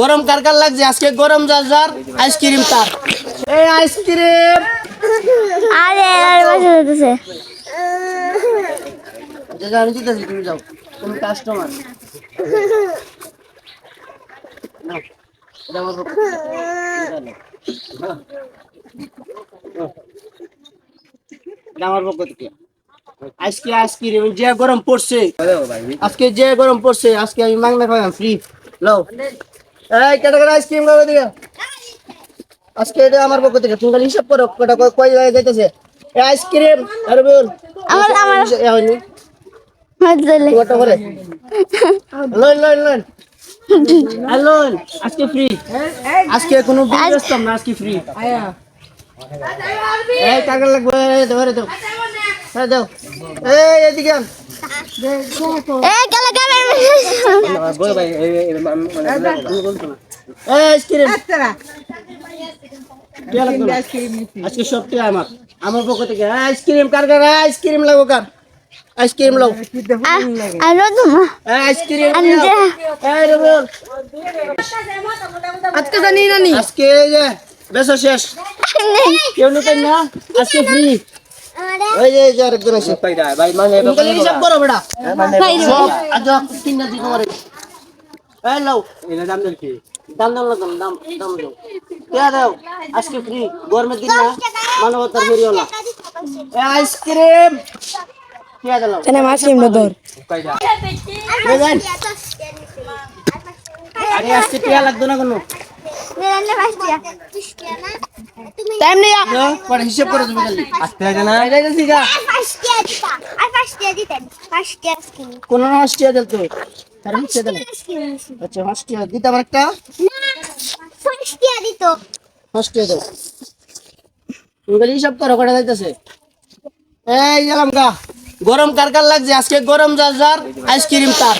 গরম কার কার লাগছে? আজকে গরম যার যার আইসক্রিম তার। এই আইসক্রিম আরে আর বাসা যেতেছে আমি তুমি যাও। তুমি কাস্টমার আমার পক্ষ থেকে। আজকে আইসক্রিম যে গরম পড়ছে আজকে যে গরম পড়ছে আজকে আমি মাংনা খাওয়াম ফ্রি লও। এই আইসক্রিম দিকে আজকে এটা আমার পক্ষ থেকে। তুমি খালি হিসাব করো কটা কয়- কয় জায়গায় যাইতেছে। এই আইসক্রিম আরে বল। আমার- আমার- হয়নি। কটা করে লন লন লন লন আজকে ফ্রি আজকে কোনো বিল ব্যস্তাম না আজকে ফ্রি এই টাকা লাগবে? এই দাও এই দাও। এই এদিকে এ না? আজকে সব আমার আমার পক্ষ থেকে আইসক্রিম কার জানি নানি আজকে বেসা শেষ কেউ নিতেন না আজকে ফ্রি ওই যে যে আরেকজন আছে। তুমি খালি হিসাব করো বেটা সব আজ তিন না দিন করে এই লাও। দাম দাম লাগাম দাম দাম দাও কে দাও? আজকে ফ্রি গরমের দিন না মানবতার ফেরিওলা এই আইসক্রিম। কে দাও? কেন আইসক্রিম ধর। বুঝলেন আরে আজকে টিয়া লাগতো না কোনো? টাইম নেই পরে হিসাব করো তুমি খালি। আসতে লাগে না। এই যাইতেছি গা। কোনো না হাসটিয়া দিল তো তার হাসটিয়া দিল আচ্ছা হাসটিয়া দিতাম একটা? হাসটিয়া দাও তুমি খালি হিসাব করো কটা যাইতেছে। এই গেলাম গা। গরম কার কার লাগছে? আজকে গরম যার যার আইসক্রিম তার।